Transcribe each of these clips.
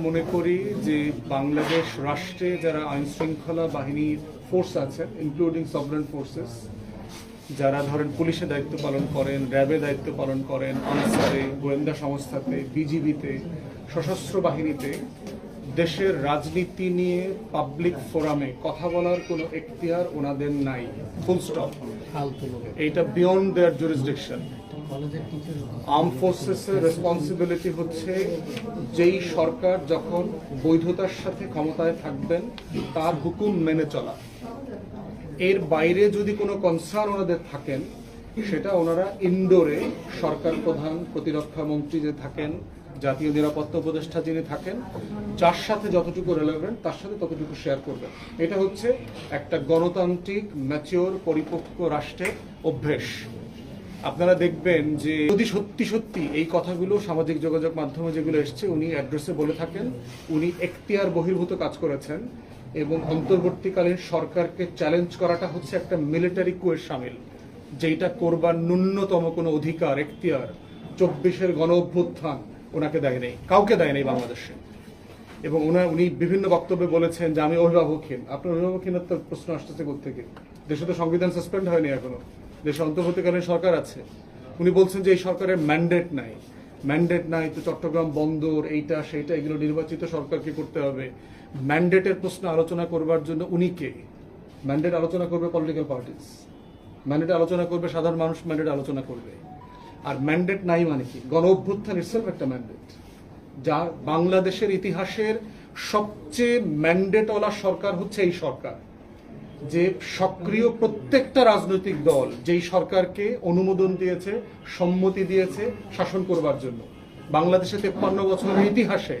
মনে করি যে বাংলাদেশ রাষ্ট্রে যারা আইন শৃঙ্খলা বাহিনীর ফোর্স আছে ইনক্লুডিং সভরেন ফোর্সেস যারা ধরেন পুলিশে দায়িত্ব পালন করেন র্যাবে দায়িত্ব পালন করেন আনসারে গোয়েন্দা সংস্থাতে বিজিবিতে সশস্ত্র বাহিনীতে দেশের রাজনীতি নিয়ে পাবলিক ফোরামে কথা বলার কোনো এখতিয়ার ওনাদের নাই ফুল স্টপ এইটা বিয়ন্ড দেয়ার জুরিসডিকশন আর্ম ফোর্সেসের রেসপন্সিবিলিটি হচ্ছে যেই সরকার যখন বৈধতার সাথে ক্ষমতায় থাকবেন, তার হুকুম মেনে চলা। এর বাইরে যদি কোনো কনসার্ন ওনাদের থাকেন, সেটা ওনারা ইনডোরে সরকার প্রধান প্রতিরক্ষা মন্ত্রী যে থাকেন, জাতীয় নিরাপত্তা উপদেষ্টা যিনি থাকেন, যার সাথে যতটুকু রেলেভেন্ট তার সাথে ততটুকু শেয়ার করবেন। এটা হচ্ছে একটা গণতান্ত্রিক ম্যাচিওর পরিপক্ক রাষ্ট্রের অভ্যেস। আপনারা দেখবেন যে যদি সত্যি সত্যি এই কথাগুলো সামাজিক যোগাযোগ মাধ্যমে যেগুলো এসছে, উনি অ্যাড্রেসে বলে থাকেন, উনি এখতিয়ার বহির্ভূত কাজ করেছেন এবং অন্তর্বর্তীকালীন সরকারকে চ্যালেঞ্জ করাটা হচ্ছে একটা মিলিটারি কুয়ের সামিল যেটা করবার ন্যূনতম কোনো অধিকার, এখতিয়ার চব্বিশের গণ অভ্যুত্থান ওনাকে দেয় নেই কাউকে দেয় নেই বাংলাদেশে। এবং ওনার উনি বিভিন্ন বক্তব্যে বলেছেন যে, আমি অভিভাবকহীন। আপনার অভিভাবকহীনতার প্রশ্ন আসতেছে থেকে দেশে তো সংবিধান সাসপেন্ড হয়নি এখনও। দেশে অন্তর্বর্তীকালীন সরকার আছে। উনি বলছেন যে এই সরকারের ম্যান্ডেট নাই। ম্যান্ডেট নাই তো চট্টগ্রাম বন্দর, এইটা, সেইটা, এগুলো নির্বাচিত সরকারকে করতে হবে। ম্যান্ডেটের প্রশ্ন আলোচনা করবার জন্য উনি কে? ম্যান্ডেট আলোচনা করবে পলিটিক্যাল পার্টিস ম্যান্ডেট আলোচনা করবে সাধারণ মানুষ ম্যান্ডেট আলোচনা করবে। আর ম্যান্ডেট নাই মানে কি? গণ অভ্যুত্থান ইটসেলফ একটা ম্যান্ডেট যা বাংলাদেশের ইতিহাসের সবচেয়ে ম্যান্ডেটওয়ালা সরকার হচ্ছে এই সরকার। যে সক্রিয় প্রত্যেকটা রাজনৈতিক দল যেই সরকারকে অনুমোদন দিয়েছে, সম্মতি দিয়েছে শাসন করবার জন্য। বাংলাদেশে তেপ্পান্ন বছরের ইতিহাসে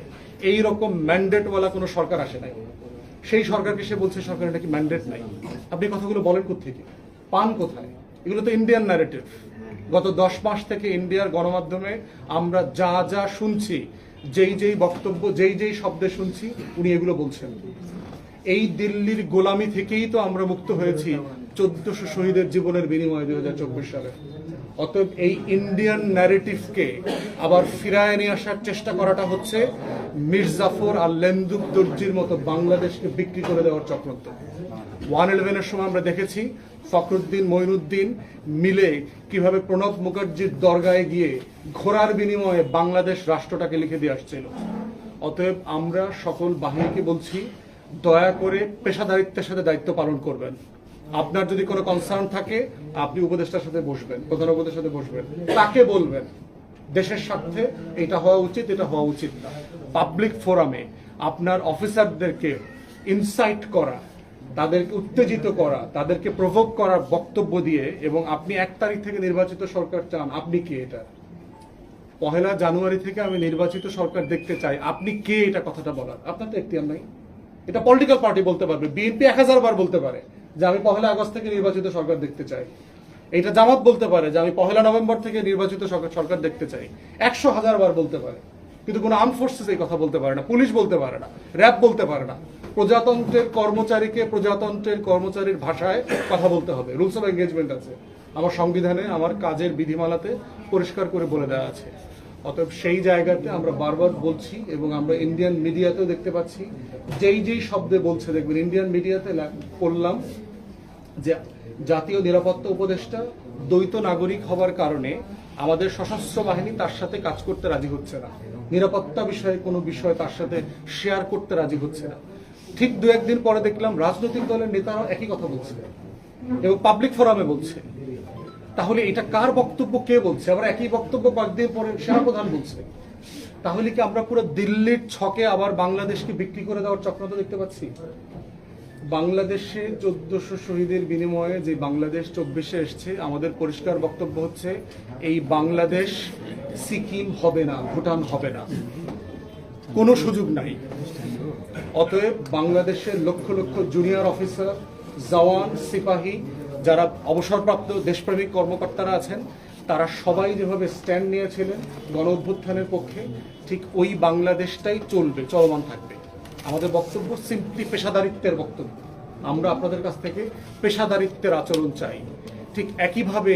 এই রকম ম্যান্ডেটওয়ালা কোনো সরকার আসে নাই। সেই সরকারকে সে বলছে সরকারের নাকি ম্যান্ডেট নাই? আপনি কথাগুলো বলেন কোথেকে পান কোথায়? এগুলো তো ইন্ডিয়ান ন্যারেটিভ গত দশ মাস থেকে ইন্ডিয়ার গণমাধ্যমে আমরা যা যা শুনছি, যেই যেই বক্তব্য, যেই যেই শব্দে শুনছি, উনি এগুলো বলছেন। এই দিল্লির গোলামি থেকেই তো আমরা মুক্ত হয়েছি চোদ্দশো শহীদের জীবনের বিনিময়ে দুই হাজার চব্বিশ সালে। অতএব এই ইন্ডিয়ান ন্যারেটিভকে আবার ফিরায় নিয়ে আসার চেষ্টা করাটা হচ্ছে মির্জাফর আর লেন্দুক দর্জির মতো বাংলাদেশকে বিক্রি করে দেওয়ার চক্রান্ত। ওয়ান ইলেভেনের সময় আমরা দেখেছি ফখরুদ্দিন মঈনুদ্দিন মিলে কীভাবে প্রণব মুখার্জির দরগায় গিয়ে ঘোড়ার বিনিময়ে বাংলাদেশ রাষ্ট্রটাকে লিখে দিয়ে আসছিল। অতএব আমরা সকল বাহিনীকে বলছি দয়া করে পেশাদারিত্বের সাথে দায়িত্ব পালন করবেন। আপনার যদি কোনো কনসার্ন থাকে, আপনি উপদেষ্টার সাথে বসবেন, প্রধান উপদেষ্টার সাথে বসবেন। তাকে বলবেন, দেশের স্বার্থে এটা হওয়া উচিত, এটা হওয়া উচিত না। পাবলিক ফোরামে আপনার অফিসারদেরকে ইনসাইট করা, তাদেরকে উত্তেজিত করা, তাদেরকে প্রভোগ করার বক্তব্য দিয়ে এবং আপনি এক তারিখ থেকে নির্বাচিত সরকার চান, আপনি কে এটা? পহেলা জানুয়ারি থেকে আমি নির্বাচিত সরকার দেখতে চাই, আপনি কে এটা কথাটা বলার? আপনার তো এখতিয়ার নাই। এটা পলিটিক্যাল পার্টি বলতে পারবে বিএনপি এক হাজার বার বলতে পারে যে আমি পহেলা আগস্ট থেকে নির্বাচিত সরকার দেখতে চাই। এটা জামাত বলতে পারে যে আমি পহেলা নভেম্বর থেকে নির্বাচিত সরকার দেখতে চাই। একশো হাজার বার বলতে পারে। কিন্তু কোনো আর্ম ফোর্সেস এই কথা বলতে পারে না, পুলিশ বলতে পারে না র্যাব বলতে পারে না। প্রজাতন্ত্রের কর্মচারীকে প্রজাতন্ত্রের কর্মচারীর ভাষায় কথা বলতে হবে। রুলস অফ এঙ্গেজমেন্ট আছে। আমার সংবিধানে, আমার কাজের বিধিমালাতে পরিষ্কার করে বলে দেওয়া আছে। অতএব সেই জায়গাতে আমরা বারবার বলছি এবং আমরা ইন্ডিয়ান মিডিয়াতেও দেখতে পাচ্ছি। যেই যেই শব্দে বলছে, দেখবেন ইন্ডিয়ান মিডিয়াতে পড়লাম যে জাতীয় নিরাপত্তা উপদেষ্টা দ্বৈত নাগরিক হবার কারণে আমাদের সশস্ত্র বাহিনী তার সাথে কাজ করতে রাজি হচ্ছে না। নিরাপত্তা বিষয়ে কোনো বিষয় তার সাথে শেয়ার করতে রাজি হচ্ছে না। ঠিক দু একদিন পরে দেখলাম রাজনৈতিক দলের নেতারাও একই কথা বলছে এবং পাবলিক ফোরামে বলছে। তাহলে এটা কার বক্তব্য? কে বলছে? আবার একই বক্তব্য কয়েকদিন পরে সেনাপ্রধান বলছে। তাহলে কি আমরা পুরো দিল্লির ছকে আবার বাংলাদেশকে বিক্রি করে দেওয়ার চক্রান্ত দেখতে পাচ্ছি? বাংলাদেশে চোদ্দশো শহীদের বিনিময়ে যে বাংলাদেশ চব্বিশে এসছে, আমাদের পরিষ্কার বক্তব্য হচ্ছে, এই বাংলাদেশ সিকিম হবে না, ভুটান হবে না। কোনো সুযোগ নাই। অতএব বাংলাদেশের লক্ষ লক্ষ জুনিয়র অফিসার জওয়ান, সিপাহী যারা অবসরপ্রাপ্ত দেশপ্রেমিক কর্মকর্তারা আছেন, তারা সবাই যেভাবে স্ট্যান্ড নিয়েছিলেন গণ অভ্যুত্থানের পক্ষে, ঠিক ওই বাংলাদেশটাই চলবে, চলমান থাকবে। আমাদের বক্তব্য সিম্পলি পেশাদারিত্বের বক্তব্য। আমরা আপনাদের কাছ থেকে পেশাদারিত্বের আচরণ চাই। ঠিক একইভাবে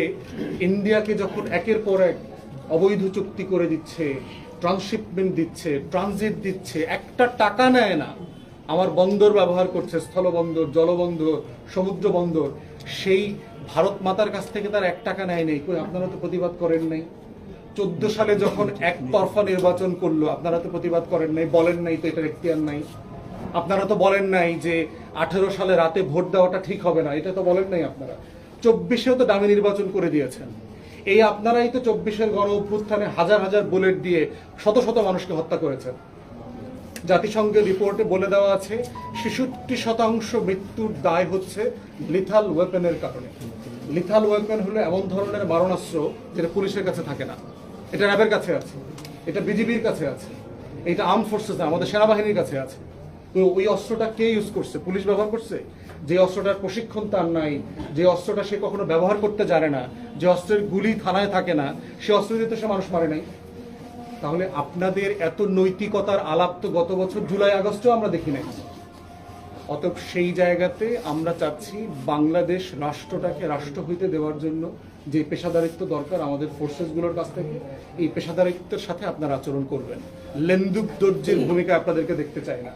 ইন্ডিয়াকে যখন একের পর এক অবৈধ চুক্তি করে দিচ্ছে ট্রান্সশিপমেন্ট দিচ্ছে ট্রানজিট দিচ্ছে, একটা টাকা নেয় না আমার বন্দর ব্যবহার করছে, স্থলবন্দর, জলবন্দর সমুদ্র বন্দর সেই ভারত মাতার কাছ থেকে তার এক টাকা নেয় নেই। কই, আপনারা তো প্রতিবাদ করেন নাই। চোদ্দ সালে যখন এক তরফা নির্বাচন করল, আপনারা তো প্রতিবাদ করেন নাই, বলেন নাই তো এটার এখতিয়ার নাই। আপনারা তো বলেন নাই যে আঠেরো সালে রাতে ভোট দেওয়াটা ঠিক হবে না, এটা তো বলেন নাই আপনারা। চব্বিশেও তো দামি নির্বাচন করে দিয়েছেন। এই আপনারাই তো চব্বিশের গণ অভ্যুত্থানে হাজার হাজার বুলেট দিয়ে শত শত মানুষকে হত্যা করেছেন। জাতিসংঘের রিপোর্টে বলে দেওয়া আছে, ছেষট্টি শতাংশ মৃত্যুর দায় হচ্ছে লিথাল ওয়েপেনের কারণে। লিথাল ওয়েপেন হলো এমন ধরনের মারণাস্ত্র যেটা পুলিশের কাছে থাকে না। এটা র্যাবের কাছে আছে, এটা বিজিবির কাছে আছে, এটা আর্ম ফোর্সেস আমাদের সেনাবাহিনীর কাছে আছে। তো ওই অস্ত্রটা কে ইউজ করছে? পুলিশ ব্যবহার করছে? যে অস্ত্রটার প্রশিক্ষণ তার নাই, যে অস্ত্রটা সে কখনো ব্যবহার করতে জানে না, যে অস্ত্রের গুলি থানায় থাকে না, সে অস্ত্র দিয়ে তো সে মানুষ মারে নাই। তাহলে আপনাদের এত নৈতিকতার আলাপ তো গত বছর জুলাই, আগস্টেও আমরা দেখি নাই। অতএব সেই জায়গাতে আমরা চাচ্ছি বাংলাদেশ রাষ্ট্রটাকে রাষ্ট্র হইতে দেওয়ার জন্য যে পেশাদারিত্ব দরকার আমাদের ফোর্সেসগুলোর কাছ থেকে, এই পেশাদারিত্বের সাথে আপনারা আচরণ করবেন। লেন্দুক দর্জির ভূমিকা আপনাদেরকে দেখতে চাই না।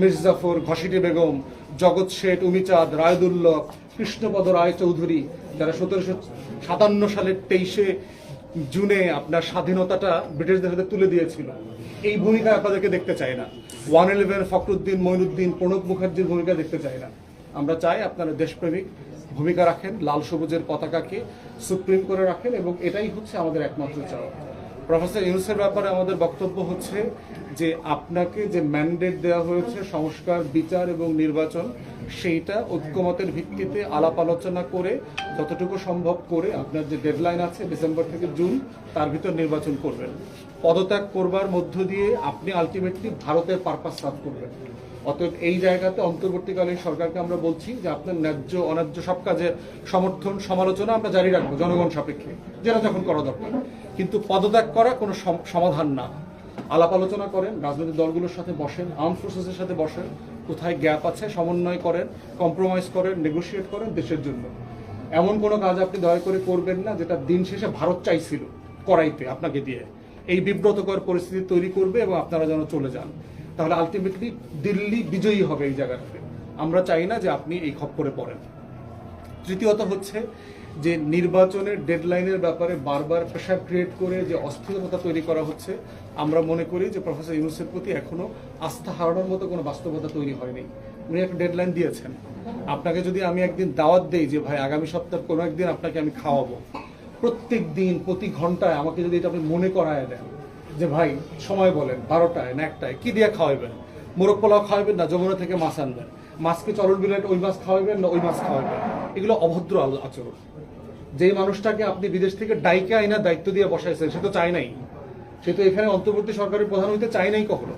মির্জাফর ঘসিটি বেগম, জগৎ শেঠ, উমিচাঁদ, রায়দুল্লভ, কৃষ্ণপদ রায় চৌধুরী যারা সতেরোশো সাতান্ন সালের তেইশে জুনে আপনার স্বাধীনতাটা ব্রিটিশদের হাতে তুলে দিয়েছিল। এই ভূমিকা আপনাদেরকে দেখতে চাই না। ওয়ান ইলেভেন, ফখরুদ্দিন মঈনুদ্দিন প্রণব মুখার্জির ভূমিকা দেখতে চাই না। আমরা চাই আপনারা দেশপ্রেমিক ভূমিকা রাখেন, লাল সবুজের পতাকাকে সুপ্রিম করে রাখেন এবং এটাই হচ্ছে আমাদের একমাত্র চাওয়া। প্রফেসর ইউনুসের ব্যাপারে আমাদের বক্তব্য হচ্ছে যে আপনাকে যে ম্যান্ডেট দেওয়া হয়েছে সংস্কার, বিচার এবং নির্বাচন, সেইটা ঐক্যমতের ভিত্তিতে আলাপ আলোচনা করে যতটুকু সম্ভব করে আপনার যে ডেডলাইন আছে ডিসেম্বর থেকে জুন তার ভিতর নির্বাচন করবেন। পদত্যাগ করবার মধ্য দিয়ে আপনি আলটিমেটলি ভারতের পারপাস সার্ভ করবেন। অতএব এই জায়গাতে অন্তর্বর্তীকালীন সরকারকে আমরা বলছি যে আপনার ন্যায্য, অন্যায্য সব কাজের সমর্থন, সমালোচনা আমরা জারি রাখব জনগণ সাপেক্ষে। যেটা যখন করা দরকার। কিন্তু পদত্যাগ করা কোনো সম- সমাধান না। আলাপ আলোচনা করেন, রাজনৈতিক দলগুলোর সাথে বসেন আর্ম ফোর্সেসের সাথে বসেন, কোথায় গ্যাপ আছে সমন্বয় করেন কম্প্রোমাইজ করেন নেগোশিয়েট করেন দেশের জন্য। এমন কোনো কাজ আপনি দয়া করে করবেন না যেটা দিন শেষে ভারত চাইছিল করাইতে, আপনাকে দিয়ে। এই বিব্রতকর পরিস্থিতি তৈরি করবে এবং আপনারা যেন চলে যান। তাহলে আলটিমেটলি দিল্লি বিজয়ী হবে এই জায়গাটাতে। আমরা চাই না যে আপনি এই খপ্পরে পড়েন। তৃতীয়ত হচ্ছে যে নির্বাচনের ডেডলাইনের ব্যাপারে বারবার প্রেশার ক্রিয়েট করে যে অস্থিরতা তৈরি করা হচ্ছে, আমরা মনে করি যে প্রফেসর ইউনুসের প্রতি এখনও আস্থা হারানোর মতো কোনো বাস্তবতা তৈরি হয়নি। উনি একটা ডেডলাইন দিয়েছেন। আপনাকে যদি আমি একদিন দাওয়াত দেই যে, ভাই, আগামী সপ্তাহে কোনো একদিন আপনাকে আমি খাওয়াবো। প্রত্যেক দিন, প্রতি ঘন্টায় আমাকে যদি এটা আপনি মনে করায় দেন যে, ভাই, সময় বলেন, বারোটায় না একটায়, কী দিয়ে খাওয়াবেন মোরগ পোলাও খাওয়াবেন না, যমুনা থেকে মাছ আনবেন? মাছকে চলন বিলেট ওই মাছ খাওয়াবেন না, ওই মাছ খাওয়াবেন এগুলো অভদ্র আচরণ। যেই মানুষটাকে আপনি বিদেশ থেকে ডাইকে আইনার দায়িত্ব দিয়ে বসাইছেন, সে তো চায় নাই। সে তো এখানে অন্তর্বর্তী সরকারের প্রধান হইতে চায় নাই কখনো।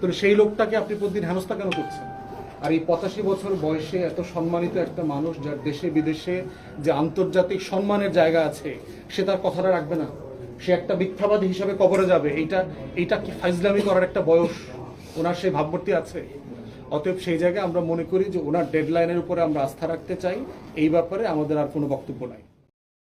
তো সেই লোকটাকে আপনি প্রতিদিন হেনস্থা কেন করছেন? আর এই পঁচাশি বছর বয়সে এত সম্মানিত একটা মানুষ যার দেশে বিদেশে যে আন্তর্জাতিক সম্মানের জায়গা আছে, সে তার কথাটা রাখবে না। সে একটা মিথ্যাবাদী হিসাবে কবরে যাবে। এইটা এইটা কি ফাইজলামি করার একটা বয়স ওনার সেই ভাবমূর্তি আছে? অতএব সেই জায়গায় আমরা মনে করি যে ওনার ডেডলাইনের উপরে আমরা আস্থা রাখতে চাই। এই ব্যাপারে আমাদের আর কোনো বক্তব্য নাই।